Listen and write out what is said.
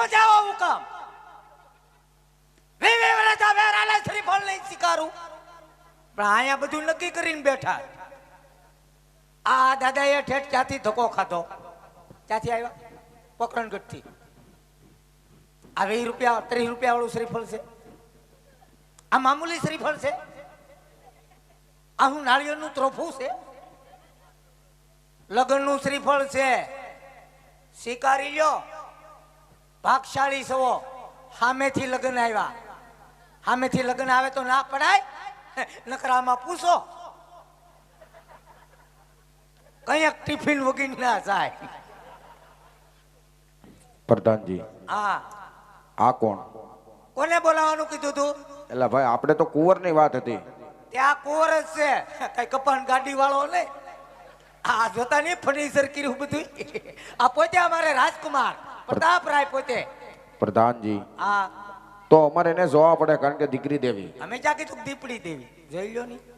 હું જાવ આવું કામ વે વે વરસા વેરાલે શ્રીફળ લઈ શિકારું. પણ અહીંયા બધું નક્કી કરીને બેઠા. આ દાદા એ ઠેઠ ક્યાંથી ધક્કો ખાધો? ક્યાંથી આવ્યા? પોકરણગઢથી આ વીસ રૂપિયા, ત્રીસ રૂપિયા વાળું શ્રીફળ છે. આ મામૂલી શ્રીફળ છે. આ હું નાળિયેરનું ત્રોફું છે. લગ્નનું શ્રીફળ છે. સ્વીકારી લ્યો. ભાગશાળી સવો સામેથી લગ્ન આવ્યા. સામેથી લગ્ન આવે તો ના પડાય? નકરામાં પૂછો. કંઈક ટિફિન વગીને ના જાય. પ્રધાનજી. હા. આ કોણ? કોને બોલાવવાનું કીધું તું? એટલે ભાઈ આપણે તો કુંવરની વાત હતી. ત્યાં કુંવર જ છે. કઈ કપાન ગાડી વાળો ને આ જોતા નહીં ફર્નિચર કર્યું બધું? આ પોતે અમારે રાજકુમાર. પ્રતાપરાય પોતે. પ્રધાનજી. આ તો અમારે એને જોવા પડે કારણ કે દીકરી દેવી. અમે ક્યાં કીધું દીપડી દેવી? જોઈ લો ની.